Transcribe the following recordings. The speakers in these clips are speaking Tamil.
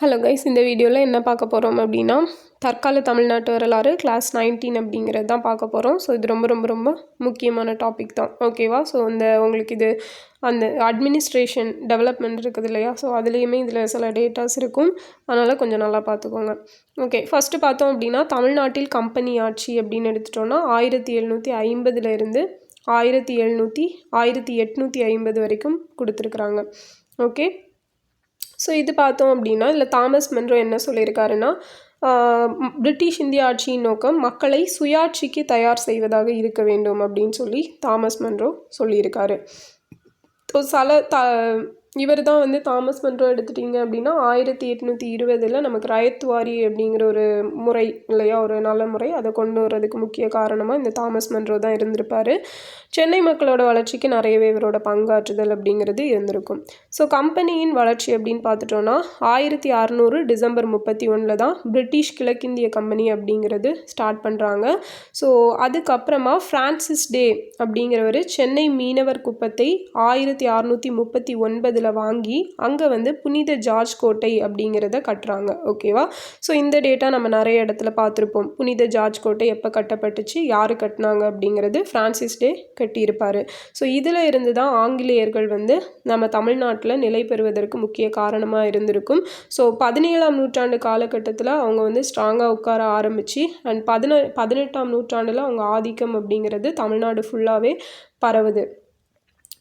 ஹலோ கைஸ் இந்த வீடியோவில் என்ன பார்க்க போகிறோம் அப்படின்னா தற்கால தமிழ்நாட்டு வரலாறு கிளாஸ் நைன்டீன் அப்படிங்கிறது தான் பார்க்க போகிறோம் ஸோ இது ரொம்ப ரொம்ப ரொம்ப முக்கியமான டாபிக் தான். ஓகேவா ஸோ இந்த உங்களுக்கு இது அந்த அட்மினிஸ்ட்ரேஷன் டெவலப்மெண்ட் இருக்குது இல்லையா? ஸோ அதுலேயுமே இதில் சில டேட்டாஸ் இருக்கும். அதனால் கொஞ்சம் நல்லா பார்த்துக்கோங்க. ஓகே ஃபஸ்ட்டு பார்த்தோம் அப்படின்னா தமிழ்நாட்டில் கம்பெனி ஆட்சி அப்படின்னு எடுத்துட்டோன்னா ஆயிரத்தி எழுநூற்றி ஐம்பதுலேருந்து ஆயிரத்தி எழுநூற்றி ஆயிரத்தி எட்நூற்றி ஐம்பது வரைக்கும் கொடுத்துருக்குறாங்க. ஓகே ஸோ இது பார்த்தோம் அப்படின்னா இதில் தாமஸ் மென்ரோ என்ன சொல்லியிருக்காருன்னா பிரிட்டிஷ் இந்திய ஆட்சியின் நோக்கம் மக்களை சுயாட்சிக்கு தயார் செய்வதாக இருக்க வேண்டும் அப்படின்னு சொல்லி தாமஸ் மென்ரோ சொல்லியிருக்காரு. ஸோ சில த இவர் தான் வந்து தாமஸ் மன்றோ எடுத்துட்டிங்க அப்படின்னா ஆயிரத்தி எட்நூற்றி இருபதில் நமக்கு ரயத்துவாரி அப்படிங்கிற ஒரு முறை இல்லையா? ஒரு நல்ல முறை. அதை கொண்டு வர்றதுக்கு முக்கிய காரணமாக இந்த தாமஸ் மன்றோ தான் இருந்திருப்பார். சென்னை மக்களோட வளர்ச்சிக்கு நிறையவே இவரோட பங்காற்றுதல் அப்படிங்கிறது இருந்திருக்கும். ஸோ கம்பெனியின் வளர்ச்சி அப்படின்னு பார்த்துட்டோன்னா ஆயிரத்தி அறநூறு டிசம்பர் முப்பத்தி ஒன்றில் தான் பிரிட்டிஷ் கிழக்கிந்திய கம்பெனி அப்படிங்கிறது ஸ்டார்ட் பண்ணுறாங்க ஸோ அதுக்கப்புறமா ஃப்ரான்சிஸ் டே அப்படிங்கிறவர் சென்னை மீனவர் குப்பத்தை ஆயிரத்தி அறநூற்றி முப்பத்தி ஒன்பதில் வாங்கி அங்கே வந்து புனித ஜார்ஜ் கோட்டை அப்படிங்கிறத கட்டுறாங்க. ஓகேவா ஸோ இந்த டேட்டா நம்ம நிறைய இடத்துல பார்த்துருப்போம். புனித ஜார்ஜ் கோட்டை எப்போ கட்டப்பட்டுச்சு? யார் கட்டினாங்க அப்படிங்கிறது ஃப்ரான்சிஸ் டே கட்டியிருப்பார். ஸோ இதில் இருந்து தான் ஆங்கிலேயர்கள் வந்து நம்ம தமிழ்நாட்டில் நிலை பெறுவதற்கு முக்கிய காரணமாக இருந்திருக்கும். ஸோ பதினேழாம் நூற்றாண்டு காலகட்டத்தில் அவங்க வந்து ஸ்ட்ராங்காக உட்கார ஆரம்பித்து அண்ட் பதின பதினெட்டாம் நூற்றாண்டில் அவங்க ஆதிக்கம் அப்படிங்கிறது தமிழ்நாடு ஃபுல்லாகவே பரவுது.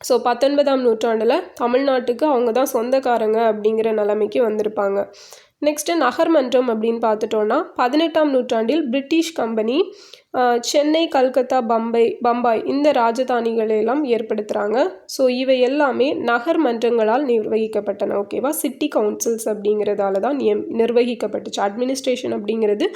ஸோ பத்தொன்பதாம் நூற்றாண்டில் தமிழ்நாட்டுக்கு அவங்க தான் சொந்தக்காரங்க அப்படிங்கிற நிலைமைக்கு வந்திருப்பாங்க. நெக்ஸ்ட்டு நகர்மன்றம் அப்படின்னு பார்த்துட்டோன்னா பதினெட்டாம் நூற்றாண்டில் பிரிட்டிஷ் கம்பெனி சென்னை கல்கத்தா பம்பை பம்பாய் இந்த ராஜதானிகளையெல்லாம் ஏற்படுத்துகிறாங்க ஸோ இவை எல்லாமே நகர் மன்றங்களால் நிர்வகிக்கப்பட்டன ஓகேவா சிட்டி கவுன்சில்ஸ் அப்படிங்கிறதால தான் நியம் நிர்வகிக்கப்பட்டுச்சு. அட்மினிஸ்ட்ரேஷன் அப்படிங்கிறது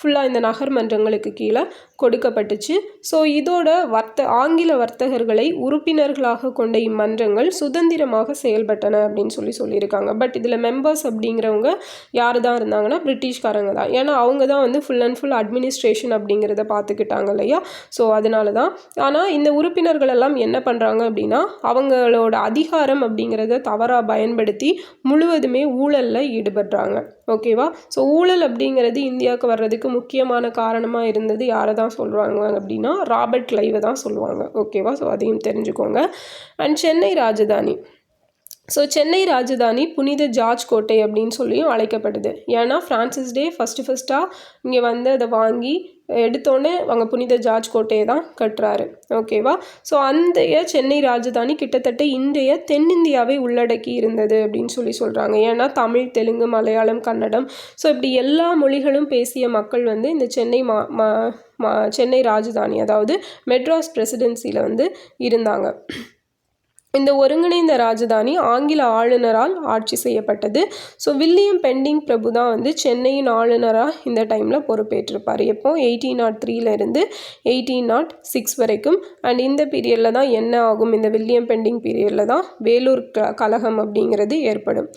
ஃபுல்லாக இந்த நகர் மன்றங்களுக்கு கீழே கொடுக்கப்பட்டுச்சு. ஸோ இதோட வர்த்த ஆங்கில வர்த்தகர்களை உறுப்பினர்களாக கொண்ட இம்மன்றங்கள் சுதந்திரமாக செயல்பட்டன அப்படின்னு சொல்லி சொல்லியிருக்காங்க. பட் இதில் மெம்பர்ஸ் அப்படிங்கிறவங்க யார் தான் இருந்தாங்கன்னா பிரிட்டிஷ்காரங்க தான். ஏன்னா அவங்க தான் வந்து ஃபுல் அண்ட் ஃபுல் அட்மினிஸ்ட்ரேஷன் அப்படிங்கிறத பார்த்துக்கிட்டாங்க இல்லையா? ஸோ அதனால தான் ஆனால் இந்த உறுப்பினர்கள் எல்லாம் என்ன பண்ணுறாங்க அப்படின்னா அவங்களோட அதிகாரம் அப்படிங்கிறத தவறாக பயன்படுத்தி முழுவதுமே ஊழலில் ஈடுபடுறாங்க. ஓகேவா ஸோ ஊழல் அப்படிங்கிறது இந்தியாவுக்கு வர்றதுக்கு முக்கியமான காரணமாக இருந்தது யாரை தான் சொல்கிறாங்க அப்படின்னா ராபர்ட் லைவை தான் சொல்லுவாங்க. ஓகேவா ஸோ அதையும் தெரிஞ்சுக்கோங்க. அண்ட் சென்னை ராஜதானி. ஸோ சென்னை ராஜதானி புனித ஜார்ஜ் கோட்டை அப்படின்னு சொல்லியும் அழைக்கப்படுது. ஏன்னா ஃப்ரான்சிஸ் டே ஃபஸ்ட்டு ஃபஸ்ட்டாக இங்கே வந்து அதை வாங்கி எடுத்தோடனே அவங்க புனித ஜார்ஜ் கோட்டையை தான் கட்டுறாரு. ஓகேவா ஸோ அந்தைய சென்னை ராஜதானி கிட்டத்தட்ட இன்றைய தென்னிந்தியாவை உள்ளடக்கி இருந்தது அப்படின்னு சொல்லி சொல்கிறாங்க ஏன்னா தமிழ் தெலுங்கு மலையாளம் கன்னடம். ஸோ இப்படி எல்லா மொழிகளும் பேசிய மக்கள் வந்து இந்த சென்னை மா மா மா சென்னை ராஜதானி அதாவது மெட்ராஸ் பிரசிடென்சியில் வந்து இருந்தாங்க. இந்த ஒருங்கிணைந்த ராஜதானி ஆங்கில ஆளுநரால் ஆட்சி செய்யப்பட்டது. ஸோ வில்லியம் பெண்டிங் பிரபு தான் வந்து சென்னையின் ஆளுநராக இந்த டைமில் பொறுப்பேற்றிருப்பார். எப்போ? எயிட்டீன் நாட் த்ரீலேருந்து எயிட்டீன் நாட் சிக்ஸ் வரைக்கும். அண்ட் இந்த பீரியடில் தான் என்ன ஆகும்? இந்த வில்லியம் பெண்டிங் பீரியடில் தான் வேலூர் க கழகம் அப்படிங்கிறது ஏற்படும்.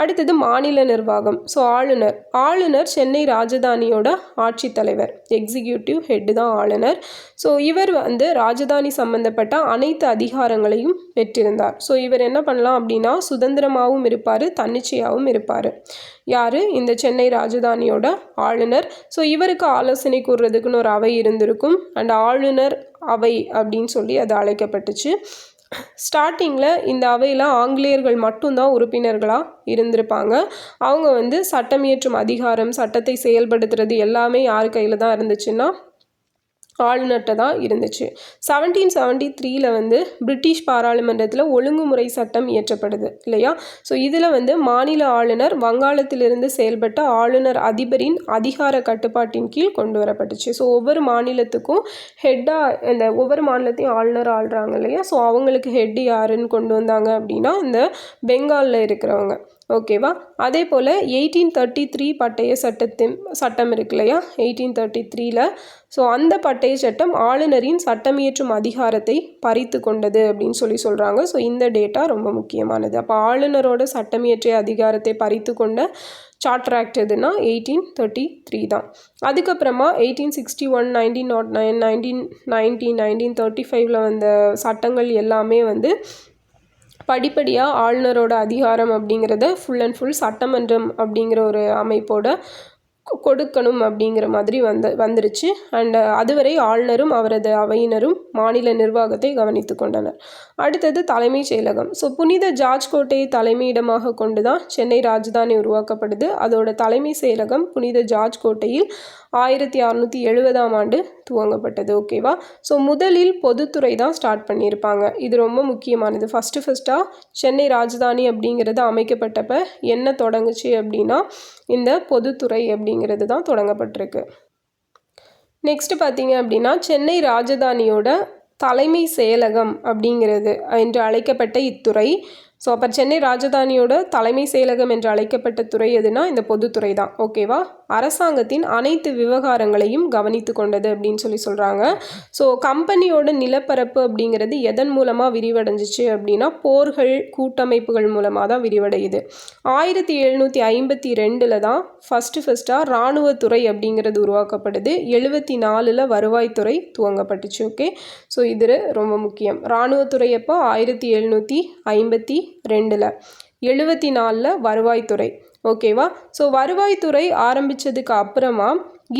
அடுத்தது மாநில நிர்வாகம். ஸோ ஆளுநர். ஆளுநர் சென்னை ராஜதானியோட ஆட்சித்தலைவர் எக்ஸிக்யூட்டிவ் ஹெட் தான் ஆளுநர். ஸோ இவர் வந்து ராஜதானி சம்பந்தப்பட்ட அனைத்து அதிகாரங்களையும் பெற்று வச்சிருந்தார். ஸோ இவர் என்ன பண்ணலாம் அப்படின்னா சுதந்திரமாகவும் இருப்பார் தன்னிச்சையாகவும் இருப்பார். யார்? இந்த சென்னை ராஜதானியோட ஆளுநர். ஸோ இவருக்கு ஆலோசனை கூறுறதுக்குன்னு ஒரு அவை இருந்திருக்கும். அண்ட் ஆளுநர் அவை அப்படின்னு சொல்லி அது அழைக்கப்பட்டுச்சு. ஸ்டார்டிங்கில் இந்த அவையில் ஆங்கிலேயர்கள் மட்டும்தான் உறுப்பினர்களாக இருந்திருப்பாங்க. அவங்க வந்து சட்டம் இயற்றும் அதிகாரம் சட்டத்தை செயல்படுத்துறது எல்லாமே யார் கையில் தான் இருந்துச்சுன்னா ஆளுநர்கிட்ட தான் இருந்துச்சு. செவன்டீன் செவன்ட்டி த்ரீல வந்து பிரிட்டிஷ் பாராளுமன்றத்தில் ஒழுங்குமுறை சட்டம் இயற்றப்படுது இல்லையா? ஸோ இதில் வந்து மாநில ஆளுநர் வங்காளத்திலிருந்து செயல்பட்ட ஆளுநர் அதிபரின் அதிகார கட்டுப்பாட்டின் கீழ் கொண்டு வரப்பட்டுச்சு. ஸோ ஒவ்வொரு மாநிலத்துக்கும் ஹெட்டாக இந்த ஒவ்வொரு மாநிலத்தையும் ஆளுநர் ஆள்றாங்க இல்லையா? ஸோ அவங்களுக்கு ஹெட் யாருன்னு கொண்டு வந்தாங்க அப்படின்னா இந்த பெங்காலில் இருக்கிறவங்க. ஓகேவா அதே போல் எயிட்டீன் தேர்ட்டி த்ரீ பட்டய சட்டத்தின் சட்டம் இருக்கு இல்லையா? எயிட்டீன் தேர்ட்டி த்ரீல ஸோ அந்த பட்டய சட்டம் ஆளுநரின் சட்டமியற்றும் அதிகாரத்தை பறித்து கொண்டது அப்படின்னு சொல்லி சொல்கிறாங்க ஸோ இந்த டேட்டா ரொம்ப முக்கியமானது. அப்போ ஆளுநரோட சட்டமியற்றிய அதிகாரத்தை பறித்து கொண்ட சார்ட்டர் ஆக்ட் எதுனா எயிட்டீன் தேர்ட்டி த்ரீ தான். அதுக்கப்புறமா eighteen sixty one nineteen nought nine nineteen nineteen nineteen thirty ஃபைவ்ல வந்த சட்டங்கள் எல்லாமே வந்து படிப்படியாக ஆளுநரோட அதிகாரம் அப்படிங்கிறத ஃபுல் அண்ட் ஃபுல் சட்டமன்றம் அப்படிங்கிற ஒரு அமைப்போட கொடுக்கணும் அப்படிங்கிற மாதிரி வந்து வந்துருச்சு. அண்ட் அதுவரை ஆளுநரும் அவரது அவையினரும் மாநில நிர்வாகத்தை கவனித்து கொண்டனர். அடுத்தது தலைமைச் செயலகம். ஸோ புனித ஜார்ஜ் கோட்டையை தலைமையிடமாக கொண்டு தான் சென்னை ராஜதானி உருவாக்கப்படுது. அதோட தலைமை செயலகம் புனித ஜார்ஜ் கோட்டையில் ஆயிரத்தி அறநூற்றி எழுபதாம் ஆண்டு துவங்கப்பட்டது. ஓகேவா ஸோ முதலில் பொதுத்துறை தான் ஸ்டார்ட் பண்ணியிருப்பாங்க. இது ரொம்ப முக்கியமானது. ஃபஸ்ட்டு ஃபஸ்ட்டாக சென்னை ராஜதானி அப்படிங்கிறது அமைக்கப்பட்டப்ப என்ன தொடங்குச்சு அப்படின்னா இந்த பொதுத்துறை அப்படிங்கிறது தான் தொடங்கப்பட்டிருக்கு. நெக்ஸ்ட் பார்த்தீங்க அப்படின்னா சென்னை ராஜதானியோட தலைமை செயலகம் அப்படிங்கிறது என்று அழைக்கப்பட்ட இத்துறை. ஸோ அப்போ சென்னை ராஜதானியோட தலைமை செயலகம் என்று அழைக்கப்பட்ட துறை எதுனா இந்த பொதுத்துறை தான். ஓகேவா அரசாங்கத்தின் அனைத்து விவகாரங்களையும் கவனித்து கொண்டது அப்படின்னு சொல்லி சொல்கிறாங்க ஸோ கம்பெனியோட நிலப்பரப்பு அப்படிங்கிறது எதன் மூலமாக விரிவடைஞ்சிச்சு அப்படின்னா போர்கள் கூட்டமைப்புகள் மூலமாக தான் விரிவடையுது. ஆயிரத்தி எழுநூற்றி ஐம்பத்தி ரெண்டில் தான் ஃபஸ்ட்டு ஃபஸ்ட்டாக இராணுவத்துறை அப்படிங்கிறது உருவாக்கப்படுது. எழுபத்தி நாலில் வருவாய்த்துறை துவங்கப்பட்டுச்சு ஓகே ஸோ இது ரொம்ப முக்கியம். இராணுவத்துறை எப்போ? ஆயிரத்தி எழுநூற்றி ஐம்பத்தி ரெண்டில். எழுபத்தி நாலில் வருவாய்த்துறை. ஓகேவா? ஸோ வருவாய்த்துறை ஆரம்பித்ததுக்கு அப்புறமா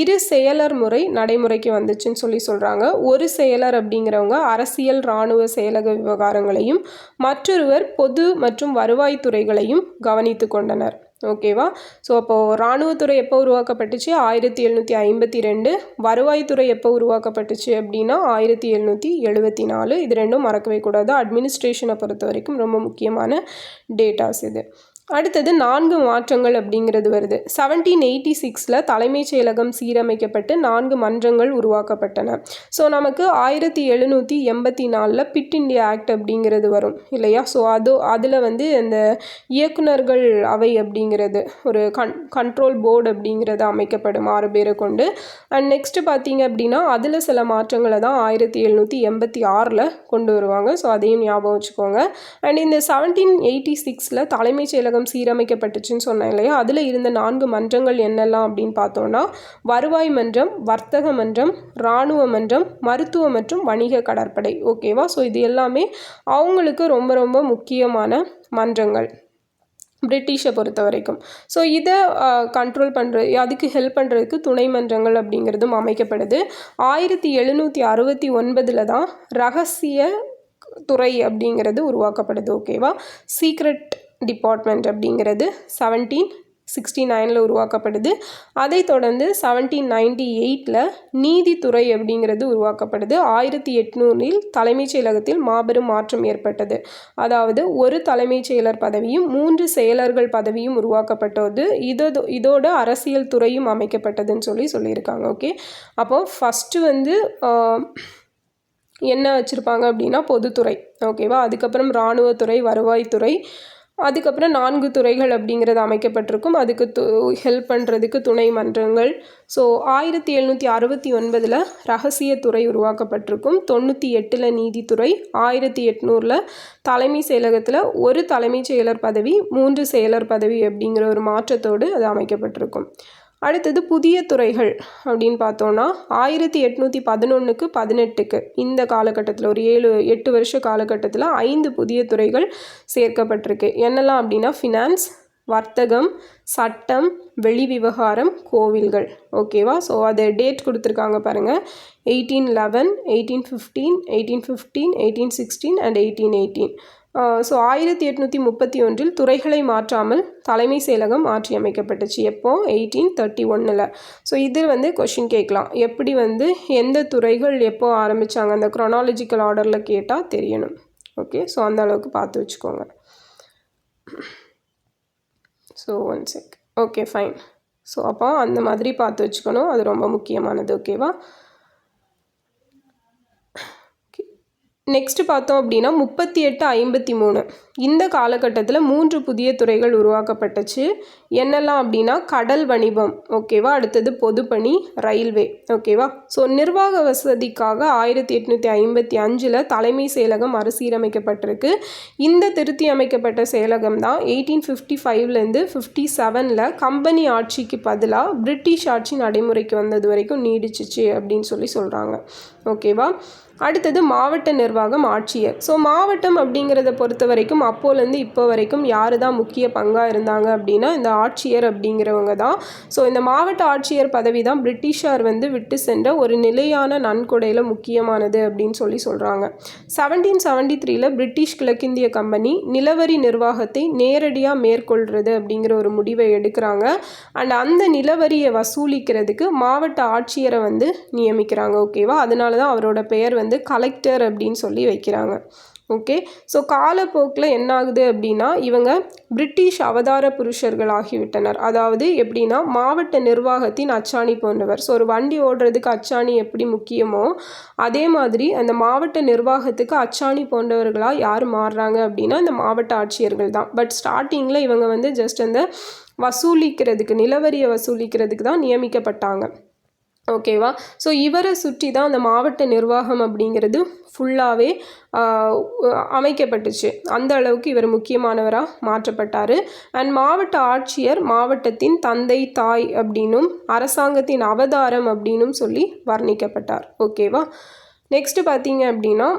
இரு செயலர் முறை நடைமுறைக்கு வந்துச்சுன்னு சொல்லி சொல்கிறாங்க ஒரு செயலர் அப்படிங்கிறவங்க அரசியல் இராணுவ செயலக விவகாரங்களையும் மற்றொருவர் பொது மற்றும் வருவாய்த்துறைகளையும் கவனித்து கொண்டனர். ஓகேவா? ஸோ அப்போது இராணுவத்துறை எப்போ உருவாக்கப்பட்டுச்சு? ஆயிரத்தி எழுநூற்றி ஐம்பத்தி ரெண்டு. வருவாய்த்துறை எப்போ உருவாக்கப்பட்டுச்சு அப்படின்னா ஆயிரத்தி எழுநூற்றி எழுபத்தி நாலு. இது ரெண்டும் மறக்கவே கூடாது. அட்மினிஸ்ட்ரேஷனை பொறுத்த வரைக்கும் ரொம்ப முக்கியமான டேட்டாஸ் இது. அடுத்தது நான்கு மாற்றங்கள் அப்படிங்கிறது வருது. செவன்டீன் எயிட்டி சிக்ஸில் தலைமைச் செயலகம் சீரமைக்கப்பட்டு நான்கு மன்றங்கள் உருவாக்கப்பட்டன. ஸோ நமக்கு ஆயிரத்தி எழுநூற்றி எண்பத்தி நாலில் பிட் இண்டியா ஆக்ட் அப்படிங்கிறது வரும் இல்லையா? ஸோ அது அதில் வந்து இந்த இயக்குனர்கள் அவை அப்படிங்கிறது ஒரு கன் கண்ட்ரோல் போர்டு அப்படிங்கிறது அமைக்கப்படும் ஆறு பேரை கொண்டு. அண்ட் நெக்ஸ்ட்டு பார்த்தீங்க அப்படின்னா அதில் சில மாற்றங்களை தான் ஆயிரத்தி எழுநூற்றி எண்பத்தி ஆறில் கொண்டு வருவாங்க. ஸோ அதையும் ஞாபகம் வச்சுக்கோங்க. அண்ட் இந்த செவன்டீன் எயிட்டி சிக்ஸில் தலைமைச் செயலகம் சீரமைக்கப்பட்டுச்சுன்னு சொன்னேன் இல்லையா? அதில் இருந்த நான்கு மன்றங்கள் என்னெல்லாம் அப்படின்னு பார்த்தோன்னா வருவாய் மன்றம் வர்த்தக மன்றம் இராணுவ மன்றம் மருத்துவ மற்றும் வணிக கடற்படை. ஓகேவா ஸோ இது எல்லாமே அவங்களுக்கு ரொம்ப ரொம்ப முக்கியமான மன்றங்கள். பிரிட்டிஷை பொறுத்த வரைக்கும். ஸோ இதை கண்ட்ரோல் பண்ணுற அதுக்கு ஹெல்ப் பண்ணுறதுக்கு துணை மன்றங்கள் அப்படிங்கிறதும் அமைக்கப்படுது. ஆயிரத்தி எழுநூற்றி அறுபத்தி ஒன்பதில் தான் ரகசிய துறை அப்படிங்கிறது உருவாக்கப்படுது. ஓகேவா சீக்ரெட் டிபார்ட்மெண்ட் அப்படிங்கிறது செவன்டீன் சிக்ஸ்டி நைனில் உருவாக்கப்படுது. அதைத் தொடர்ந்து செவன்டீன் நைன்டி எயிட்டில் நீதித்துறை அப்படிங்கிறது உருவாக்கப்படுது. ஆயிரத்தி எட்நூறில் தலைமைச் செயலகத்தில் மாபெரும் மாற்றம் ஏற்பட்டது. அதாவது ஒரு தலைமைச் செயலர் பதவியும் மூன்று செயலர்கள் பதவியும் உருவாக்கப்பட்டது. இதோ இதோட அரசியல் துறையும் அமைக்கப்பட்டதுன்னு சொல்லி சொல்லியிருக்காங்க. ஓகே? அப்போ ஃபஸ்ட்டு வந்து என்ன வச்சுருப்பாங்க அப்படின்னா பொதுத்துறை. ஓகேவா? அதுக்கப்புறம் இராணுவத்துறை வருவாய்த்துறை அதுக்கப்புறம் நான்கு துறைகள் அப்படிங்கிறது அமைக்கப்பட்டிருக்கும். அதுக்கு து ஹெல்ப் பண்ணுறதுக்கு துணை மன்றங்கள். ஸோ ஆயிரத்தி எழுநூற்றி அறுபத்தி ஒன்பதில் ரகசியத்துறை உருவாக்கப்பட்டிருக்கும். தொண்ணூற்றி எட்டில் நீதித்துறை ஆயிரத்தி எட்நூறில் தலைமை செயலகத்தில் ஒரு தலைமைச் செயலர் பதவி மூன்று செயலர் பதவி அப்படிங்கிற ஒரு மாற்றத்தோடு அது அமைக்கப்பட்டிருக்கும். அடுத்தது புதிய துறைகள் அப்படின்னு பார்த்தோன்னா ஆயிரத்தி எட்நூற்றி பதினொன்றுக்கு பதினெட்டுக்கு. இந்த காலகட்டத்தில் ஒரு ஏழு எட்டு வருஷ காலகட்டத்தில் ஐந்து புதிய துறைகள் சேர்க்கப்பட்டிருக்கு. என்னெல்லாம் அப்படின்னா ஃபினான்ஸ் வர்த்தகம் சட்டம் வெளி விவகாரம் கோவில்கள். ஓகேவா ஸோ அது டேட் கொடுத்துருக்காங்க பாருங்கள் eighteen eleven eighteen fifteen eighteen fifteen eighteen sixteen and eighteen eighteen so ஆயிரத்தி எட்நூற்றி முப்பத்தி ஒன்றில் துறைகளை மாற்றாமல் தலைமை செயலகம் மாற்றி அமைக்கப்பட்டுச்சு எப்போ? எயிட்டீன் தேர்ட்டி ஒன்னில் ஸோ இது வந்து கொஷின் கேட்கலாம். எப்படி வந்து எந்த துறைகள் எப்போ ஆரம்பித்தாங்க அந்த க்ரொனாலஜிக்கல் ஆர்டரில் கேட்டால் தெரியணும். ஓகே ஸோ அந்த அளவுக்கு பார்த்து வச்சுக்கோங்க. So one check okay fine so அப்போ அந்த மாதிரி பார்த்து வச்சுக்கணும். அது ரொம்ப முக்கியமானது. ஓகேவா நெக்ஸ்ட்டு பார்த்தோம் அப்படின்னா முப்பத்தி எட்டு ஐம்பத்தி மூணு. இந்த காலகட்டத்தில் மூன்று புதிய துறைகள் உருவாக்கப்பட்டுச்சு. என்னெல்லாம் அப்படின்னா கடல் வணிபம் ஓகேவா? அடுத்தது பொதுப்பணி ரயில்வே ஓகேவா? ஸோ நிர்வாக வசதிக்காக ஆயிரத்தி எட்நூற்றி ஐம்பத்தி அஞ்சில் தலைமை செயலகம் மறுசீரமைக்கப்பட்டிருக்கு. இந்த திருத்தி அமைக்கப்பட்ட செயலகம் தான் எயிட்டீன் ஃபிஃப்டி ஃபைவ்லேருந்து ஃபிஃப்டி செவனில் கம்பெனி ஆட்சிக்கு பதிலாக பிரிட்டிஷ் ஆட்சி நடைமுறைக்கு வந்தது வரைக்கும் நீடிச்சிச்சு அப்படின்னு சொல்லி சொல்கிறாங்க ஓகேவா? அடுத்தது மாவட்ட நிர்வாகம் ஆட்சியர். ஸோ மாவட்டம் அப்படிங்கிறத பொறுத்த வரைக்கும் அப்போலேருந்து இப்போ வரைக்கும் யார் தான் முக்கிய பங்காக இருந்தாங்க அப்படின்னா இந்த ஆட்சியர் அப்படிங்கிறவங்க தான். ஸோ இந்த மாவட்ட ஆட்சியர் பதவி தான் பிரிட்டிஷார் வந்து விட்டு சென்ற ஒரு நிலையான நன்கொடையில் முக்கியமானது அப்படின்னு சொல்லி சொல்கிறாங்க செவன்டீன் செவன்டி த்ரீல பிரிட்டிஷ் கிழக்கிந்திய கம்பெனி நிலவரி நிர்வாகத்தை நேரடியாக மேற்கொள்கிறது அப்படிங்கிற ஒரு முடிவை எடுக்கிறாங்க. அண்ட் அந்த நிலவரியை வசூலிக்கிறதுக்கு மாவட்ட ஆட்சியரை வந்து நியமிக்கிறாங்க ஓகேவா அதனால தான் அவரோட பெயர் வந்து கலெக்டர் அப்படின்னு சொல்லி வைக்கிறாங்க. ஓகே ஸோ காலப்போக்கில் என்ன ஆகுது அப்படின்னா இவங்க பிரிட்டிஷ் அவதார புருஷர்கள் ஆகிவிட்டனர் அதாவது எப்படின்னா மாவட்ட நிர்வாகத்தின் அச்சாணி போன்றவர். ஸோ ஒரு வண்டி ஓடுறதுக்கு அச்சாணி எப்படி முக்கியமோ அதே மாதிரி அந்த மாவட்ட நிர்வாகத்துக்கு அச்சாணி போன்றவர்களாக யார் மாறுறாங்க அப்படின்னா இந்த மாவட்ட ஆட்சியர்கள் தான். பட் ஸ்டார்டிங்கில் இவங்க வந்து ஜஸ்ட் அந்த வசூலிக்கிறதுக்கு நிலவரியை வசூலிக்கிறதுக்கு தான் நியமிக்கப்பட்டாங்க. ஓகேவா? ஸோ இவரை சுற்றி தான் அந்த மாவட்ட நிர்வாகம் அப்படிங்கிறது ஃபுல்லாகவே அமைக்கப்பட்டுச்சு. அந்த அளவுக்கு இவர் முக்கியமானவராக மாற்றப்பட்டார். அண்ட் மாவட்ட ஆட்சியர் மாவட்டத்தின் தந்தை தாய் அப்படின்னும் அரசாங்கத்தின் அவதாரம் அப்படின்னும் சொல்லி வர்ணிக்கப்பட்டார். ஓகேவா? நெக்ஸ்ட்டு பார்த்தீங்க அப்படின்னா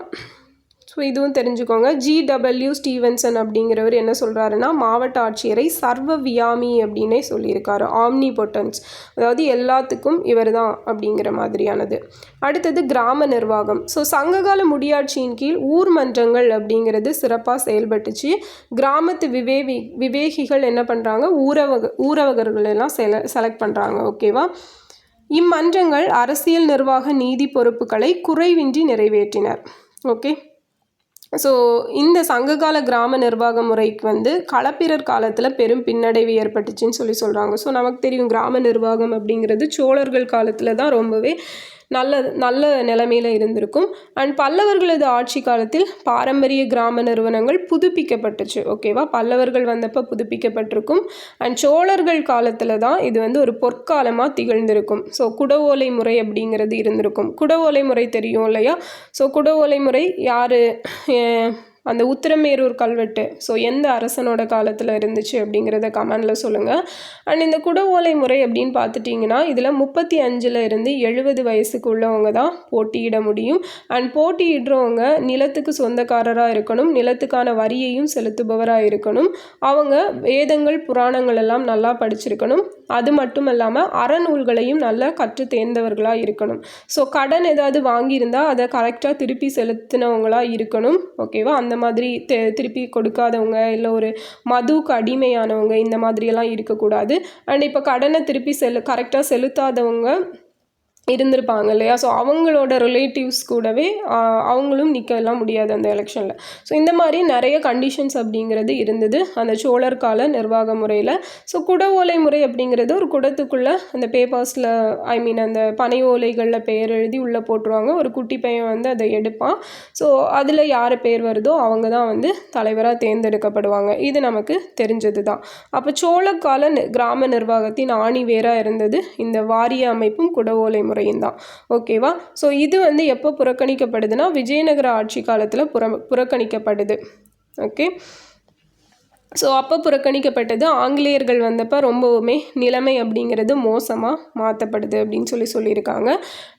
ஸோ இதுவும் தெரிஞ்சுக்கோங்க. ஜிடபிள்யூ ஸ்டீவன்சன் அப்படிங்கிறவர் என்ன சொல்கிறாருன்னா மாவட்ட ஆட்சியரை சர்வ வியாமி அப்படின்னே சொல்லியிருக்காரு. ஆம்னி பொட்டன்ஸ் அதாவது எல்லாத்துக்கும் இவர் தான் அப்படிங்கிற மாதிரியானது. அடுத்தது கிராம நிர்வாகம். ஸோ சங்ககால முடியாட்சியின் கீழ் ஊர் மன்றங்கள் அப்படிங்கிறது சிறப்பாக செயல்பட்டுச்சு. கிராமத்து விவேவி விவேகிகள் என்ன பண்ணுறாங்க ஊரவக ஊரவகர்கள் எல்லாம் செல செலக்ட் பண்ணுறாங்க ஓகேவா இம்மன்றங்கள் அரசியல் நிர்வாக நீதி பொறுப்புகளை குறைவின்றி நிறைவேற்றினர். ஓகே ஸோ இந்த சங்ககால கிராம நிர்வாக முறைக்கு வந்து களப்பிரர் காலத்தில் பெரும் பின்னடைவு ஏற்பட்டுச்சுன்னு சொல்லி சொல்கிறாங்க ஸோ நமக்கு தெரியும் கிராம நிர்வாகம் அப்படிங்கிறது சோழர்கள் காலத்தில் தான் ரொம்பவே நல்ல நல்ல நிலைமையில் இருந்திருக்கும். அண்ட் பல்லவர்களது ஆட்சி காலத்தில் பாரம்பரிய கிராம நிறுவனங்கள் புதுப்பிக்கப்பட்டுச்சு. ஓகேவா பல்லவர்கள் வந்தப்போ புதுப்பிக்கப்பட்டிருக்கும். அண்ட் சோழர்கள் காலத்தில் தான் இது வந்து ஒரு பொற்காலமாக திகழ்ந்திருக்கும். ஸோ குடவோலை முறை அப்படிங்கிறது இருந்திருக்கும். குடவோலை முறை தெரியும் இல்லையா? ஸோ குடவோலை முறை யார் அந்த உத்திரமேரூர் கல்வெட்டு. ஸோ எந்த அரசனோட காலத்தில் இருந்துச்சு அப்படிங்கிறத கமெண்டில் சொல்லுங்கள் அண்ட் இந்த குடவோலை முறை அப்படின்னு பார்த்துட்டிங்கன்னா இதில் முப்பத்தி அஞ்சில் இருந்து எழுபது வயசுக்கு உள்ளவங்க தான் போட்டியிட முடியும். அண்ட் போட்டியிடுறவங்க நிலத்துக்கு சொந்தக்காரராக இருக்கணும் நிலத்துக்கான வரியையும் செலுத்துபவராக இருக்கணும். அவங்க வேதங்கள் புராணங்கள் எல்லாம் நல்லா படிச்சிருக்கணும். அது மட்டும் இல்லாமல் அறநூல்களையும் நல்லா கற்று தேர்ந்தவர்களாக இருக்கணும். ஸோ கடன் ஏதாவது வாங்கியிருந்தால் அதை கரெக்டாக திருப்பி செலுத்தினவங்களாக இருக்கணும். ஓகேவா அந்த மாதிரி தெ திருப்பி கொடுக்காதவங்க இல்லை ஒரு மதுவுக்கு அடிமையானவங்க இந்த மாதிரியெல்லாம் இருக்கக்கூடாது. அண்ட் இப்போ கடனை திருப்பி செலு கரெக்டாக செலுத்தாதவங்க இருந்திருப்பாங்க இல்லையா? ஸோ அவங்களோட ரிலேட்டிவ்ஸ் கூடவே அவங்களும் நிற்கலாம் முடியாது அந்த எலெக்ஷனில் ஸோ இந்த மாதிரி நிறைய கண்டிஷன்ஸ் அப்படிங்கிறது இருந்தது. அந்த சோழர் கால நிர்வாக முறையில். ஸோ குட ஓலை முறை அப்படிங்கிறது ஒரு குடத்துக்குள்ளே அந்த பேப்பர்ஸில் ஐ மீன் அந்த பனை ஓலைகளில் பெயர் எழுதி உள்ளே போட்டுருவாங்க. ஒரு குட்டி பையன் வந்து அதை எடுப்பான். ஸோ அதில் யார் பேர் வருதோ அவங்க தான் வந்து தலைவராக தேர்ந்தெடுக்கப்படுவாங்க. இது நமக்கு தெரிஞ்சது தான் அப்போ சோழக்கால கிராம நிர்வாகத்தின் ஆணி வேறாக இருந்தது. இந்த வாரிய அமைப்பும் குட ஓலை முறையும் தான் ஓகேவா ஸோ இது வந்து எப்போ புறக்கணிக்கப்படுதுன்னா விஜயநகர ஆட்சி காலத்தில் புற புறக்கணிக்கப்படுது. ஓகே ஸோ அப்போ புறக்கணிக்கப்பட்டது ஆங்கிலேயர்கள் வந்தப்போ ரொம்பவுமே நிலைமை அப்படிங்கிறது மோசமாக மாற்றப்படுது அப்படின்னு சொல்லி சொல்லியிருக்காங்க.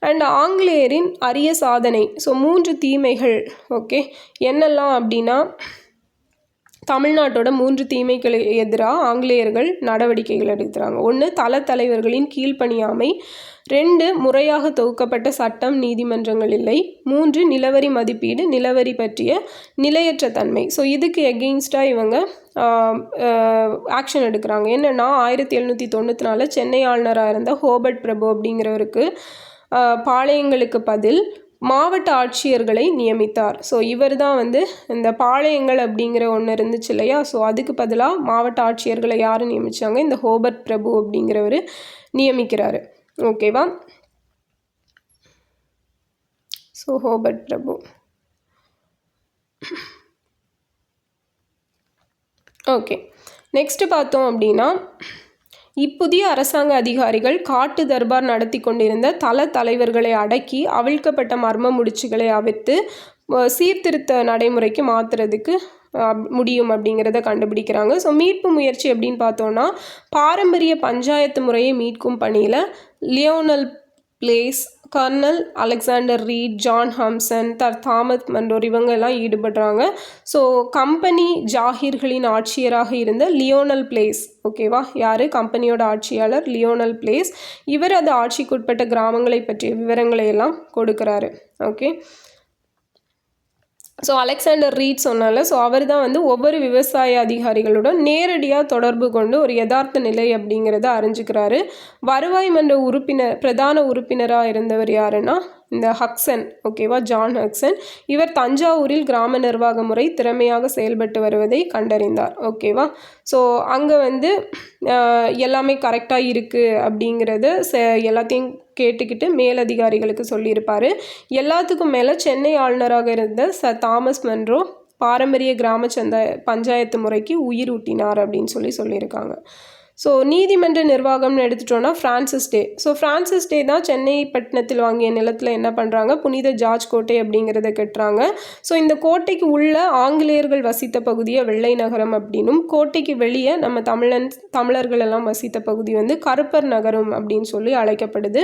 அண்ட் ஆங்கிலேயரின் அரிய சாதனை ஸோ மூன்று தீமைகள் ஓகே என்னெல்லாம் அப்படின்னா தமிழ்நாட்டோட மூன்று தீமைகளை எதிராக ஆங்கிலேயர்கள் நடவடிக்கைகள் எடுக்கிறாங்க. ஒன்று தல தலைவர்களின் கீழ்ப்பணியாமை. ரெண்டு முறையாக தொகுக்கப்பட்ட சட்டம் நீதிமன்றங்கள் இல்லை. மூன்று நிலவரி மதிப்பீடு நிலவரி பற்றிய நிலையற்ற தன்மை. ஸோ இதுக்கு எகெயின்ஸ்டாக இவங்க ஆக்ஷன் எடுக்கிறாங்க. என்னென்னா ஆயிரத்தி எழுநூற்றி தொண்ணூற்றி நாலு சென்னை ஆளுநராக இருந்த ஹோபர்ட் பிரபு அப்படிங்கிறவருக்கு பாளையங்களுக்கு பதில் மாவட்ட ஆட்சியர்களை நியமித்தார். ஸோ இவர் தான் வந்து இந்த பாளையங்கள் அப்படிங்கிற ஒன்று இருந்துச்சு இல்லையா? ஸோ அதுக்கு பதிலாக மாவட்ட ஆட்சியர்களை யார் நியமித்தாங்க இந்த ஹோபர்ட் பிரபு அப்படிங்கிறவர் நியமிக்கிறாரு. ஓகேவா ஸோ ஹோபர்ட் பிரபு. ஓகே நெக்ஸ்ட்டு பார்த்தோம் அப்படின்னா இப்புதிய அரசாங்க அதிகாரிகள் காட்டு தர்பார் நடத்தி கொண்டிருந்த தல தலைவர்களை அடக்கி அவிழ்க்கப்பட்ட மர்ம முடிச்சுகளை அவிழ்த்து சீர்திருத்த நடைமுறைக்கு மாற்றுறதுக்கு முடியும் அப்படிங்கிறத கண்டுபிடிக்கிறாங்க. ஸோ மீட்பு முயற்சி அப்படின்னு பார்த்தோன்னா பாரம்பரிய பஞ்சாயத்து முறையை மீட்கும் பணியில் Lionel Place colonel Alexander Read John ஹம்சன் தர் தாமத் மன்றோர் இவங்க எல்லாம் ஈடுபடுறாங்க. ஸோ கம்பெனி ஜாகிர்களின் ஆட்சியராக இருந்த லியோனல் பிளேஸ் ஓகேவா? யார்? கம்பெனியோட ஆட்சியாளர் லியோனல் பிளேஸ். இவர் அது ஆட்சிக்குட்பட்ட கிராமங்களை பற்றிய விவரங்களை எல்லாம் கொடுக்குறாரு ஓகே? ஸோ அலெக்சாண்டர் ரீட் சொன்னால ஸோ அவர் தான் வந்து ஒவ்வொரு விவசாய அதிகாரிகளுடன் நேரடியாக தொடர்பு கொண்டு ஒரு யதார்த்த நிலை அப்படிங்கிறத அறிஞ்சுக்கிறாரு. வருவாய் மன்ற உறுப்பினர் பிரதான உறுப்பினராக இருந்தவர் யாருன்னா இந்த ஹக்சன் ஓகேவா? John Hodgson. இவர் தஞ்சாவூரில் கிராம நிர்வாக முறை திறமையாக செயல்பட்டு வருவதை கண்டறிந்தார் ஓகேவா? ஸோ அங்கே வந்து எல்லாமே கரெக்டாக இருக்குது அப்படிங்கிறது ச எல்லாத்தையும் கேட்டுக்கிட்டு மேலதிகாரிகளுக்கு சொல்லியிருப்பார். எல்லாத்துக்கும் மேலே சென்னை ஆளுநராக இருந்த ச தாமஸ் மன்றோ பாரம்பரிய கிராம சந்த பஞ்சாயத்து முறைக்கு உயிர் ஊட்டினார் அப்படின்னு சொல்லி சொல்லியிருக்காங்க. ஸோ நீதிமன்ற நிர்வாகம்னு எடுத்துட்டோன்னா Francis Day so Francis Day தான் சென்னை பட்டணத்தில் வாங்கிய நிலத்தில் என்ன பண்ணுறாங்க புனித ஜார்ஜ் கோட்டை அப்படிங்கிறத கட்டுறாங்க. ஸோ இந்த கோட்டைக்கு உள்ள ஆங்கிலேயர்கள் வசித்த பகுதியை வெள்ளை நகரம் அப்படின்னும் கோட்டைக்கு வெளியே நம்ம தமிழன் தமிழர்கள் எல்லாம் வசித்த பகுதி வந்து கருப்பர் நகரம் அப்படின்னு சொல்லி அழைக்கப்படுது.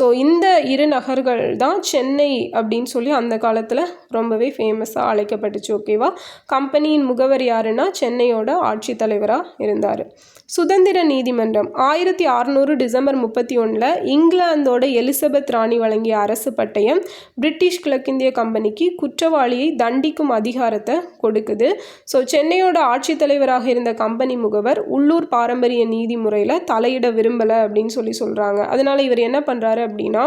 ஸோ இந்த இரு நகர்கள் தான் சென்னை அப்படின்னு சொல்லி அந்த காலத்தில் ரொம்பவே ஃபேமஸாக அழைக்கப்பட்டுச்சு ஓகேவா கம்பெனியின் முகவர் யாருன்னா சென்னையோட ஆட்சித்தலைவராக இருந்தார். சுதந்திர நீதிமன்றம் ஆயிரத்தி அறுநூறு டிசம்பர் முப்பத்தி ஒன்றில் இங்கிலாந்தோட எலிசபெத் ராணி வழங்கிய அரசு பட்டயம் பிரிட்டிஷ் கிழக்கிந்திய கம்பெனிக்கு குற்றவாளியை தண்டிக்கும் அதிகாரத்தை கொடுக்குது. ஸோ சென்னையோட ஆட்சித்தலைவராக இருந்த கம்பெனி முகவர் உள்ளூர் பாரம்பரிய நீதி முறையில் தலையிட விரும்பலை அப்படின்னு சொல்லி சொல்கிறாங்க அதனால் இவர் என்ன பண்ணுறாரு அப்படின்னா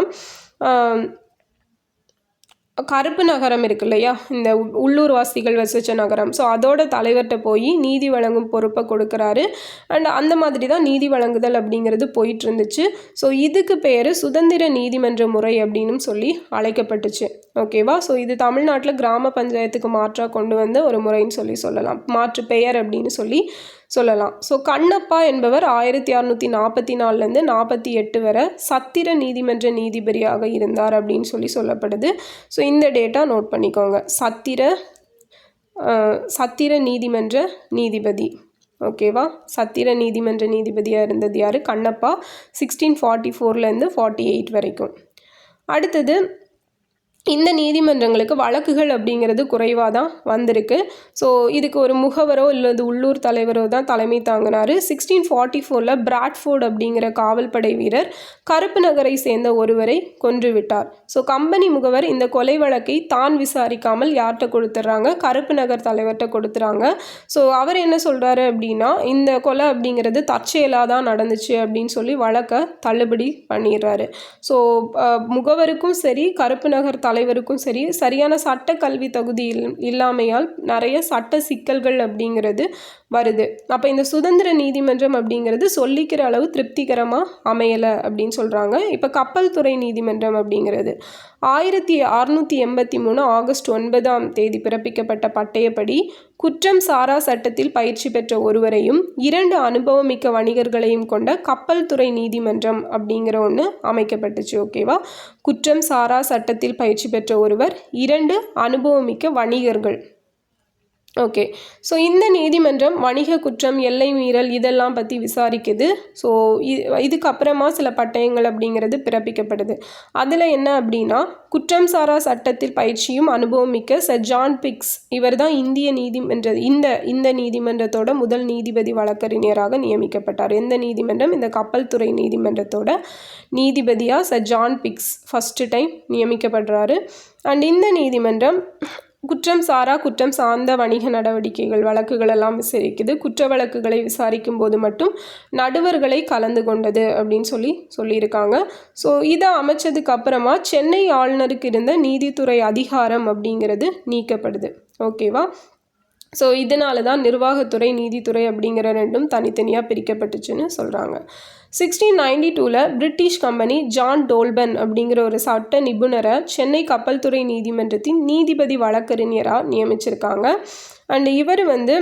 கருப்பு நகரம் இருக்கு இல்லையா? இந்த உள்ளூர் வாசிகள் வசித்த நகரம். ஸோ அதோட தலைவர்கிட்ட போய் நீதி வழங்கும் பொறுப்பை கொடுக்குறாரு. அண்ட் அந்த மாதிரி தான் நீதி வழங்குதல் அப்படிங்கிறது போயிட்டு இருந்துச்சு. ஸோ இதுக்கு பேர் சுதந்திர நீதிமன்ற முறை அப்படின்னு சொல்லி அழைக்கப்பட்டுச்சு. ஓகேவா? ஸோ இது தமிழ்நாட்டில் கிராம பஞ்சாயத்துக்கு மாற்றாக கொண்டு வந்த ஒரு முறைன்னு சொல்லி சொல்லலாம். மாற்று பெயர் அப்படின்னு சொல்லி சொல்லலாம். ஸோ கண்ணப்பா என்பவர் ஆயிரத்தி அறநூற்றி நாற்பத்தி நாலுலேருந்து நாற்பத்தி எட்டு வரை சத்திர நீதிமன்ற நீதிபதியாக இருந்தார் அப்படின்னு சொல்லி சொல்லப்படுது. ஸோ இந்த டேட்டா நோட் பண்ணிக்கோங்க. சத்திர சத்திர நீதிமன்ற நீதிபதி. ஓகேவா? சத்திர நீதிமன்ற நீதிபதியாக இருந்தது யார்? கண்ணப்பா சிக்ஸ்டீன் ஃபார்ட்டி ஃபோர்லேருந்து ஃபார்ட்டி எயிட் வரைக்கும். அடுத்தது இந்த நீதிமன்றங்களுக்கு வழக்குகள் அப்படிங்கிறது குறைவாக தான் வந்திருக்கு. ஸோ இதுக்கு ஒரு முகவரோ இல்லது உள்ளூர் தலைவரோ தான் தலைமை தாங்கினார். சிக்ஸ்டீன் ஃபார்ட்டி ஃபோரில் பிராட்ஃபோர்ட் அப்படிங்கிற காவல்படை வீரர் கருப்பு நகரை சேர்ந்த ஒருவரை கொன்று விட்டார் ஸோ கம்பெனி முகவர் இந்த கொலை வழக்கை தான் விசாரிக்காமல் யார்கிட்ட கொடுத்துட்றாங்க கருப்பு நகர் தலைவர்கிட்ட கொடுத்துறாங்க. ஸோ அவர் என்ன சொல்கிறாரு அப்படின்னா இந்த கொலை அப்படிங்கிறது தற்செயலாக தான் நடந்துச்சு அப்படின்னு சொல்லி வழக்கை தள்ளுபடி பண்ணிடுறாரு. ஸோ முகவருக்கும் சரி கருப்பு நகர் தலைவருக்கும் சரி சரியான சட்ட கல்வி தகுதி இல் இல்லாமையால் நிறைய சட்ட சிக்கல்கள் அப்படிங்கிறது வருது. அப்போ இந்த சுதந்திர நீதிமன்றம் அப்படிங்கிறது சொல்லிக்கிற அளவு திருப்திகரமாக அமையலை அப்படின்னு சொல்கிறாங்க இப்போ கப்பல் துறை நீதிமன்றம் அப்படிங்கிறது ஆயிரத்தி அறுநூற்றி எண்பத்தி மூணு ஆகஸ்ட் ஒன்பதாம் தேதி பிறப்பிக்கப்பட்ட பட்டயப்படி குற்றம் சாரா சட்டத்தில் பயிற்சி பெற்ற ஒருவரையும் இரண்டு அனுபவமிக்க வணிகர்களையும் கொண்ட கப்பல் துறை நீதிமன்றம் அப்படிங்கிற ஒன்று அமைக்கப்பட்டுச்சு ஓகேவா குற்றம் சாரா சட்டத்தில் பயிற்சி பெற்ற ஒருவர் இரண்டு அனுபவமிக்க வணிகர்கள். ஓகே ஸோ இந்த நீதிமன்றம் வணிக குற்றம் எல்லை மீறல் இதெல்லாம் பற்றி விசாரிக்குது. ஸோ இதுக்கப்புறமா சில பட்டயங்கள் அப்படிங்கிறது பிறப்பிக்கப்படுது. அதில் என்ன அப்படின்னா குற்றம் சாரா சட்டத்தில் பயிற்சியும் அனுபவம் மிக்க சர் ஜான் பிக்ஸ் இவர் தான் இந்திய நீதிமன்ற இந்த இந்த நீதிமன்றத்தோட முதல் நீதிபதி வழக்கறிஞராக நியமிக்கப்பட்டார். எந்த நீதிமன்றம்? இந்த கப்பல் துறை நீதிமன்றத்தோட நீதிபதியாக sir John Biggs first time நியமிக்கப்படுறாரு. And இந்த நீதிமன்றம் குற்றம் சாரா குற்றம் சார்ந்த வணிக நடவடிக்கைகள் வழக்குகள் எல்லாம் விசாரிக்குது. குற்ற வழக்குகளை விசாரிக்கும் போது மட்டும் நடுவர்களை கலந்து கொண்டது அப்படின்னு சொல்லி சொல்லியிருக்காங்க. ஸோ இதை அமைச்சதுக்கு அப்புறமா சென்னை ஆளுநருக்கு இருந்த நீதித்துறை அதிகாரம் அப்படிங்கிறது நீக்கப்படுது. ஓகேவா ஸோ இதனால தான் நிர்வாகத்துறை நீதித்துறை அப்படிங்கிற ரெண்டும் தனித்தனியாக பிரிக்கப்பட்டுச்சுன்னு சொல்கிறாங்க சிக்ஸ்டீன் நைன்டி டூவில் பிரிட்டிஷ் கம்பெனி ஜான் டோல்பன் அப்படிங்கிற ஒரு சட்ட நிபுணரை சென்னை கப்பல் துறை நீதிமன்றத்தின் நீதிபதி வழக்கறிஞராக நியமிச்சிருக்காங்க. அண்ட் இவர் வந்து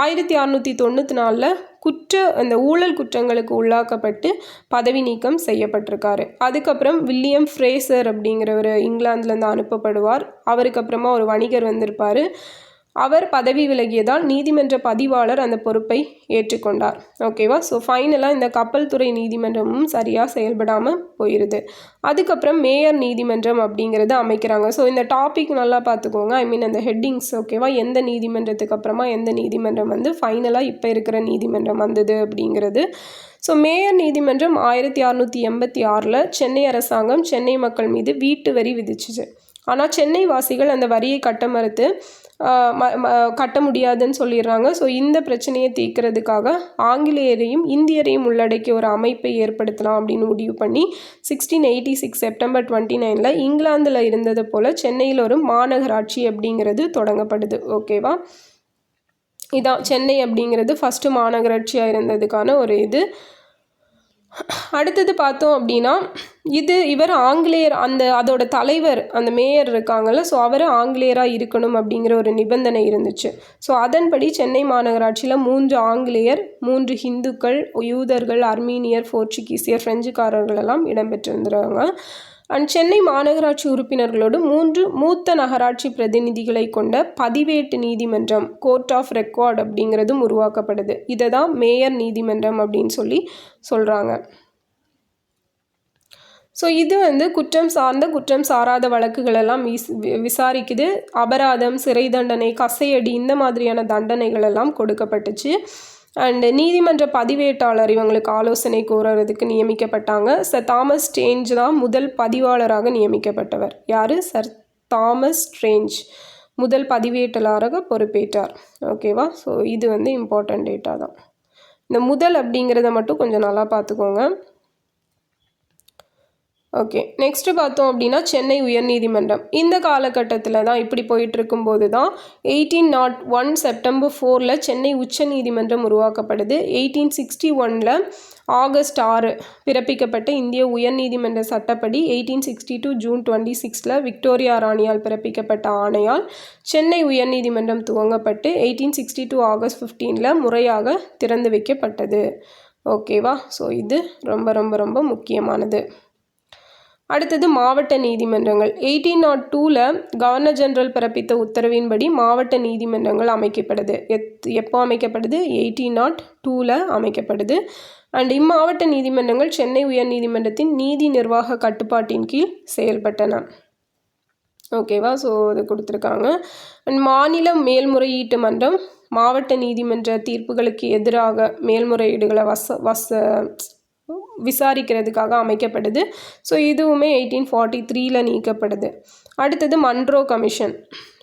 ஆயிரத்தி அறநூற்றி தொண்ணூற்றி நாலில் குற்ற அந்த ஊழல் குற்றங்களுக்கு உள்ளாக்கப்பட்டு பதவி நீக்கம் செய்யப்பட்டிருக்காரு. அதுக்கப்புறம் வில்லியம் ஃப்ரேசர் அப்படிங்கிறவர் இங்கிலாந்துலேருந்து அனுப்பப்படுவார். அவருக்கு அப்புறமா ஒரு வணிகர் வந்திருப்பார். அவர் பதவி விலகியதால் நீதிமன்ற பதிவாளர் அந்த பொறுப்பை ஏற்றுக்கொண்டார். ஓகேவா ஸோ ஃபைனலாக இந்த கப்பல் துறை நீதிமன்றமும் சரியாக செயல்படாமல் போயிடுது அதுக்கப்புறம் மேயர் நீதிமன்றம் அப்படிங்கிறது அமைக்கிறாங்க. ஸோ இந்த டாபிக் நல்லா பார்த்துக்கோங்க. ஐ மீன் அந்த ஹெட்டிங்ஸ் ஓகேவா எந்த நீதிமன்றத்துக்கு அப்புறமா எந்த நீதிமன்றம் வந்து ஃபைனலாக இப்போ இருக்கிற நீதிமன்றம் வந்தது அப்படிங்கிறது. ஸோ மேயர் நீதிமன்றம் ஆயிரத்தி அறநூற்றி எண்பத்தி ஆறில் சென்னை அரசாங்கம் சென்னை மக்கள் மீது வீட்டு வரி விதிச்சிச்சு. ஆனால் சென்னை வாசிகள் அந்த வரியை கட்ட மறுத்து கட்ட முடியாதுன்னு சொல்லிடுறாங்க. ஸோ இந்த பிரச்சனையை தீர்க்கிறதுக்காக ஆங்கிலேயரையும் இந்தியரையும் உள்ளடக்கிய ஒரு அமைப்பை ஏற்படுத்தலாம் அப்படின்னு முடிவு பண்ணி sixteen eighty six September twenty நைனில் இங்கிலாந்தில் இருந்தது போல் சென்னையில் ஒரு மாநகராட்சி அப்படிங்கிறது தொடங்கப்படுது. ஓகேவா இதான் சென்னை அப்படிங்கிறது ஃபஸ்ட்டு மாநகராட்சியாக இருந்ததுக்கான ஒரு இது. அடுத்தது பார்த்தோம் அப்படின்னா இது இவர் ஆங்கிலேயர் அந்த அதோட தலைவர் அந்த மேயர் இருக்காங்கல்ல ஸோ அவர் ஆங்கிலேயராக இருக்கணும் அப்படிங்கிற ஒரு நிபந்தனை இருந்துச்சு. ஸோ அதன்படி சென்னை மாநகராட்சியில் மூன்று ஆங்கிலேயர் மூன்று ஹிந்துக்கள் யூதர்கள் அர்மீனியர் போர்ச்சுகீசியர் ஃப்ரெஞ்சுக்காரர்கள் எல்லாம் இடம்பெற்றிருந்துறாங்க அண்ட் சென்னை மாநகராட்சி உறுப்பினர்களோடு மூன்று மூத்த நகராட்சி பிரதிநிதிகளை கொண்ட பதிவேட்டு நீதிமன்றம் கோர்ட் ஆஃப் ரெக்கார்ட் அப்படிங்கிறதும் உருவாக்கப்படுது இதை தான் மேயர் நீதிமன்றம் அப்படின்னு சொல்லி சொல்கிறாங்க ஸோ இது வந்து குற்றம் சார்ந்த குற்றம் சாராத வழக்குகளெல்லாம் விஸ் விசாரிக்குது. அபராதம் சிறை தண்டனை கசையடி இந்த மாதிரியான தண்டனைகள் எல்லாம் கொடுக்கப்பட்டுச்சு. அண்டு நீதிமன்ற பதிவேட்டாளர் இவங்களுக்கு ஆலோசனை கூறுறதுக்கு நியமிக்கப்பட்டாங்க. சர் தாமஸ் ஸ்ட்ரேஞ்ச் தான் முதல் பதிவாளராக நியமிக்கப்பட்டவர். யார்? சர் தாமஸ் ஸ்ட்ரேஞ்ச் முதல் பதிவேட்டலாராக பொறுப்பேற்றார். ஓகேவா ஸோ இது வந்து இம்பார்ட்டண்ட் டேட்டா தான். இந்த முதல் அப்படிங்கிறத மட்டும் கொஞ்சம் நல்லா பார்த்துக்கோங்க. ஓகே நெக்ஸ்ட்டு பார்த்தோம் அப்படின்னா சென்னை உயர்நீதிமன்றம். இந்த காலகட்டத்தில் தான் இப்படி போயிட்டுருக்கும்போது தான் எயிட்டீன் நாட் ஒன் செப்டம்பர் ஃபோரில் சென்னை உச்ச நீதிமன்றம் உருவாக்கப்படுது. எயிட்டீன் சிக்ஸ்டி ஒனில் ஆகஸ்ட் ஆறு பிறப்பிக்கப்பட்ட இந்திய உயர்நீதிமன்ற சட்டப்படி eighteen sixty two June twenty சிக்ஸில் விக்டோரியா ராணியால் பிறப்பிக்கப்பட்ட ஆணையால் சென்னை உயர்நீதிமன்றம் துவங்கப்பட்டு எயிட்டீன் சிக்ஸ்டி டூ ஆகஸ்ட் ஃபிஃப்டீனில் முறையாக திறந்து வைக்கப்பட்டது. ஓகேவா ஸோ இது ரொம்ப ரொம்ப ரொம்ப முக்கியமானது. அடுத்தது மாவட்ட நீதிமன்றங்கள். எயிட்டீன் நாட் டூவில் கவர்னர் ஜெனரல் பிறப்பித்த உத்தரவின்படி மாவட்ட நீதிமன்றங்கள் அமைக்கப்படுது எத் எப்போ அமைக்கப்படுது எயிட்டீன் நாட் டூவில் அமைக்கப்படுது அண்ட் இம்மாவட்ட நீதிமன்றங்கள் சென்னை உயர் நீதிமன்றத்தின் நீதி நிர்வாக கட்டுப்பாட்டின் கீழ் செயல்பட்டன. ஓகேவா? ஸோ அது கொடுத்துருக்காங்க. அண்ட் மாநில மேல்முறையீட்டு மன்றம் மாவட்ட நீதிமன்ற தீர்ப்புகளுக்கு எதிராக மேல்முறையீடுகளை வச வச விசாரிக்கிறதுக்காக அமைக்கப்படுது ஸோ இதுவுமே எயிட்டீன் ஃபார்ட்டி த்ரீயில் நீக்கப்படுது அடுத்தது Munro commission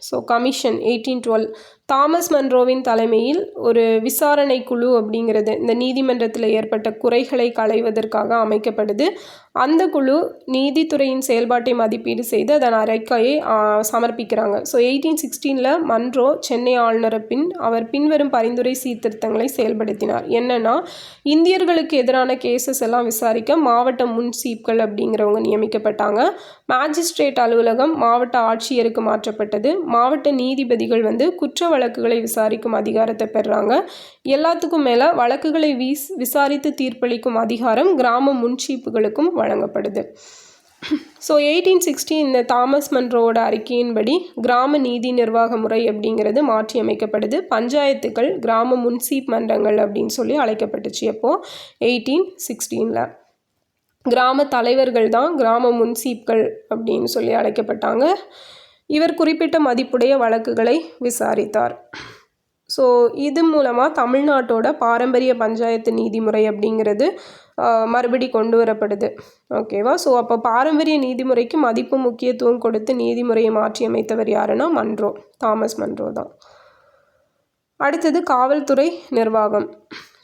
so commission eighteen twelve Thomas மன்ரோவின் தலைமையில் ஒரு விசாரணை குழு அப்படிங்கிறது இந்த நீதிமன்றத்தில் ஏற்பட்ட குறைகளை களைவதற்காக அமைக்கப்படுது. அந்த குழு நீதித்துறையின் செயல்பாட்டை மதிப்பீடு செய்து அதன் அறிக்கையை சமர்ப்பிக்கிறாங்க. ஸோ எயிட்டீன் சிக்ஸ்டீனில் மன்றோ சென்னை ஆளுநரை பின் அவர் பின்வரும் பரிந்துரை சீர்திருத்தங்களை செயல்படுத்தினார். என்னென்னா இந்தியர்களுக்கு எதிரான கேசஸ் எல்லாம் விசாரிக்க மாவட்ட முன்சீப்கள் அப்படிங்கிறவங்க நியமிக்கப்பட்டாங்க. மேஜிஸ்ட்ரேட் அலுவலகம் மாவட்ட ஆட்சியருக்கு மாற்றப்பட்டது. மாவட்ட நீதிபதிகள் வந்து குற்ற வழக்குகளை விசாரிக்கும் அதிகாரத்தை பெறுறாங்க எல்லாத்துக்கும் மேலே வழக்குகளை வீஸ் விசாரித்து தீர்ப்பளிக்கும் அதிகாரம் கிராம முன்சீப்புகளுக்கும் வழங்கப்படுது. ஸோ எயிட்டீன் சிக்ஸ்டி இந்த தாமஸ் மன்றோட அறிக்கையின்படி கிராம நீதி நிர்வாக முறை அப்படிங்கிறது மாற்றி அமைக்கப்படுது. பஞ்சாயத்துக்கள் கிராம முன்சீப் மன்றங்கள் அப்படின்னு சொல்லி அழைக்கப்பட்டுச்சு அப்போது எயிட்டீன் சிக்ஸ்டீனில் கிராம தலைவர்கள் தான் கிராம முன்சீப்கள் அப்படின்னு சொல்லி அழைக்கப்பட்டாங்க. இவர் குறிப்பிட்ட மதிப்புடைய வழக்குகளை விசாரித்தார். ஸோ இது மூலமாக தமிழ்நாட்டோட பாரம்பரிய பஞ்சாயத்து நீதிமுறை அப்படிங்கிறது மறுபடி கொண்டு வரப்படுது. ஓகேவா ஸோ அப்போ பாரம்பரிய நீதிமுறைக்கு மதிப்பு முக்கியத்துவம் கொடுத்து நீதிமுறையை மாற்றி அமைத்தவர் யாருன்னா மன்றோ தாமஸ் மன்றோ தான். அடுத்தது காவல்துறை நிர்வாகம்.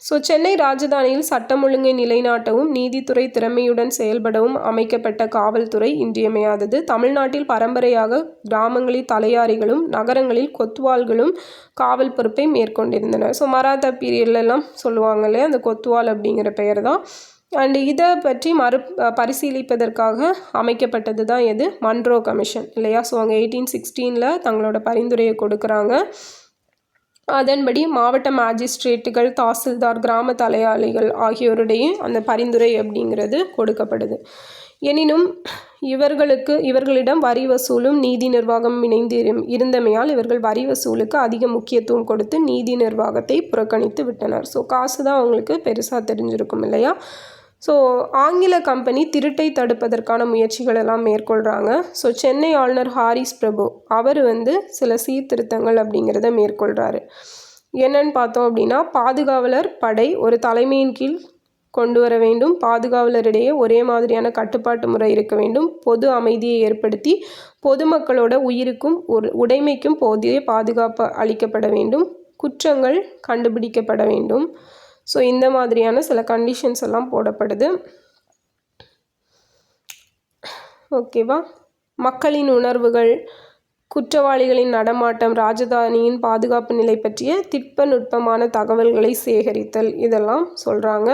ஸோ சென்னை ராஜதானியில் சட்டம் ஒழுங்கை நிலைநாட்டவும் நீதித்துறை திறமையுடன் செயல்படவும் அமைக்கப்பட்ட காவல்துறை இன்றியமையாதது. தமிழ்நாட்டில் பரம்பரையாக கிராமங்களில் தலையாரிகளும் நகரங்களில் கொத்வால்களும் காவல் பொறுப்பை மேற்கொண்டிருந்தனர் ஸோ மராத்தா பீரியட்லலாம் சொல்லுவாங்க இல்லையா? அந்த கொத்வால் அப்படிங்கிற பெயர் தான். அண்ட் இதை பற்றி மறு பரிசீலிப்பதற்காக அமைக்கப்பட்டது தான் எது? மன்ரோ கமிஷன் இல்லையா? ஸோ அங்கே எயிட்டீன் சிக்ஸ்டீனில் தங்களோட பரிந்துரையை கொடுக்குறாங்க. அதன்படி மாவட்ட மேஜிஸ்ட்ரேட்டுகள் தாசில்தார் கிராம தலையாளிகள் ஆகியோருடைய அந்த பரிந்துரை அப்படிங்கிறது கொடுக்கப்படுது. எனினும் இவர்களுக்கு இவர்களிடம் வரி வசூலும் நீதி நிர்வாகம் இணைந்து இருந்தமையால் இவர்கள் வரி வசூலுக்கு அதிக முக்கியத்துவம் கொடுத்து நீதி நிர்வாகத்தை புறக்கணித்து விட்டனர். ஸோ காசு தான் அவங்களுக்கு பெருசாக தெரிஞ்சிருக்கும் இல்லையா? ஸோ ஆங்கில கம்பெனி திருட்டை தடுப்பதற்கான முயற்சிகள் எல்லாம் மேற்கொள்கிறாங்க ஸோ சென்னை ஆளுநர் ஹாரிஸ் பிரபு அவர் வந்து சில சீர்திருத்தங்கள் அப்படிங்கிறத மேற்கொள்கிறாரு என்னன்னு பார்த்தோம் அப்படின்னா பாதுகாவலர் படை ஒரு தலைமையின் கீழ் கொண்டு வர வேண்டும். பாதுகாவலரிடையே ஒரே மாதிரியான கட்டுப்பாட்டு முறை இருக்க வேண்டும். பொது அமைதியை ஏற்படுத்தி பொதுமக்களோட உயிருக்கும் ஒரு உடைமைக்கும் போதிய பாதுகாப்பு அளிக்கப்பட வேண்டும். குற்றங்கள் கண்டுபிடிக்கப்பட வேண்டும். ஸோ இந்த மாதிரியான சில கண்டிஷன்ஸ் எல்லாம் போடப்படுது. ஓகேவா மக்களின் உணர்வுகள் குற்றவாளிகளின் நடமாட்டம் ராஜதானியின் பாதுகாப்பு நிலை பற்றிய திட்ப நுட்பமான தகவல்களை சேகரித்தல் இதெல்லாம் சொல்கிறாங்க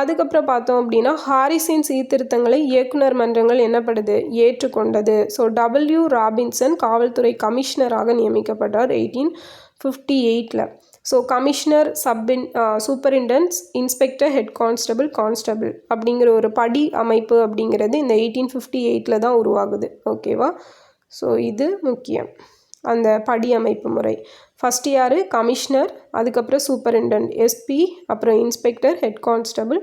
அதுக்கப்புறம் பார்த்தோம் அப்படின்னா ஹாரிஸின் சீர்திருத்தங்களை இயக்குனர் மன்றங்கள் என்னப்படுது? ஏற்றுக்கொண்டது. ஸோ டபிள்யூ ராபின்சன் காவல்துறை கமிஷனராக நியமிக்கப்பட்டார் எயிட்டீன் ஃபிஃப்டி எயிட்டில் so commissioner சப்பின் superintendents inspector head constable constable அப்படிங்கிற ஒரு படி அமைப்பு அப்படிங்கிறது இந்த எயிட்டீன் ஃபிஃப்டி எயிட்டில் தான் உருவாகுது. ஓகேவா ஸோ இது முக்கியம். அந்த படி அமைப்பு முறை. ஃபஸ்ட்டு யார்? கமிஷனர் அதுக்கப்புறம் சூப்பரிண்டன்ட் எஸ்பி அப்புறம் இன்ஸ்பெக்டர் ஹெட் கான்ஸ்டபிள்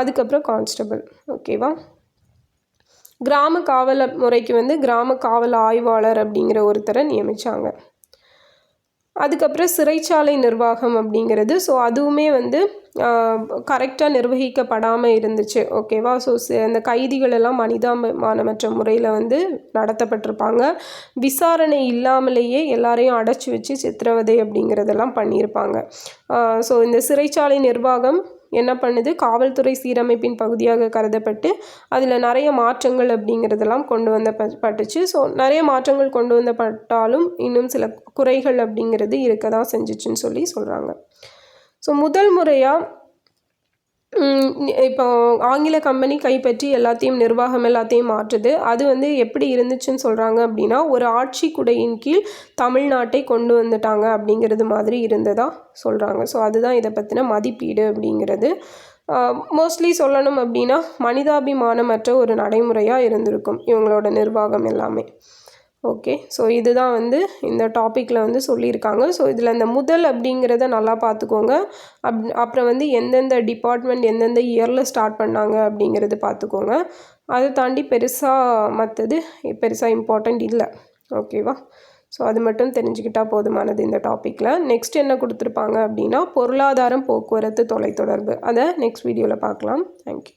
அதுக்கப்புறம் கான்ஸ்டபிள் ஓகேவா கிராம காவல் முறைக்கு வந்து கிராம காவல் ஆய்வாளர் அப்படிங்கிற ஒருத்தரை நியமித்தாங்க அதுக்கப்புறம் சிறைச்சாலை நிர்வாகம் அப்படிங்கிறது. ஸோ அதுவுமே வந்து கரெக்டாக நிர்வகிக்கப்படாமல் இருந்துச்சு. ஓகேவா ஸோ அந்த கைதிகள் எல்லாம் மனிதாபிமானமற்ற முறையில் வந்து நடத்தப்பட்டிருப்பாங்க. விசாரணை இல்லாமலேயே எல்லாரையும் அடைச்சி வச்சு சித்திரவதை அப்படிங்கிறதெல்லாம் பண்ணியிருப்பாங்க. ஸோ இந்த சிறைச்சாலை நிர்வாகம் என்ன பண்ணுது? காவல்துறை சீரமைப்பின் பகுதியாக கருதப்பட்டு அதில் நிறைய மாற்றங்கள் அப்படிங்கிறதெல்லாம் கொண்டு வந்த பட்டுச்சு ஸோ நிறைய மாற்றங்கள் கொண்டு வந்தப்பட்டாலும் இன்னும் சில குறைகள் அப்படிங்கிறது இருக்க தான் செஞ்சிச்சுன்னு சொல்லி சொல்கிறாங்க ஸோ முதல் முறையாக இப்போ ஆங்கில கம்பெனி கைப்பற்றி எல்லாத்தையும் நிர்வாகம் எல்லாத்தையும் மாற்றுது. அது வந்து எப்படி இருந்துச்சுன்னு சொல்கிறாங்க அப்படின்னா ஒரு ஆட்சி குடையின் கீழ் தமிழ்நாட்டை கொண்டு வந்துட்டாங்க அப்படிங்கிறது மாதிரி இருந்ததாக சொல்கிறாங்க ஸோ அதுதான் இதை பற்றின மதிப்பீடு அப்படிங்கிறது. மோஸ்ட்லி சொல்லணும் அப்படின்னா மனிதாபிமானமற்ற ஒரு நடைமுறையாக இருந்திருக்கும் இவங்களோட நிர்வாகம் எல்லாமே. ஓகே ஸோ இதுதான் வந்து இந்த டாப்பிக்கில் வந்து சொல்லியிருக்காங்க. ஸோ இதில் இந்த முதல் அப்படிங்கிறத நல்லா பார்த்துக்கோங்க. அப் அப்புறம் வந்து எந்தெந்த டிபார்ட்மெண்ட் எந்தெந்த இயரில் ஸ்டார்ட் பண்ணாங்க அப்படிங்கிறது பார்த்துக்கோங்க. அதை தாண்டி பெருசாக மற்றது பெருசாக இம்பார்ட்டண்ட் இல்லை. ஓகேவா ஸோ அது மட்டும் தெரிஞ்சுக்கிட்டால் போதுமானது இந்த டாப்பிக்கில் நெக்ஸ்ட் என்ன கொடுத்துருப்பாங்க அப்படின்னா பொருளாதாரம் போக்குவரத்து தொலைத்தொடர்பு. அதை நெக்ஸ்ட் வீடியோவில் பார்க்கலாம். தேங்க்யூ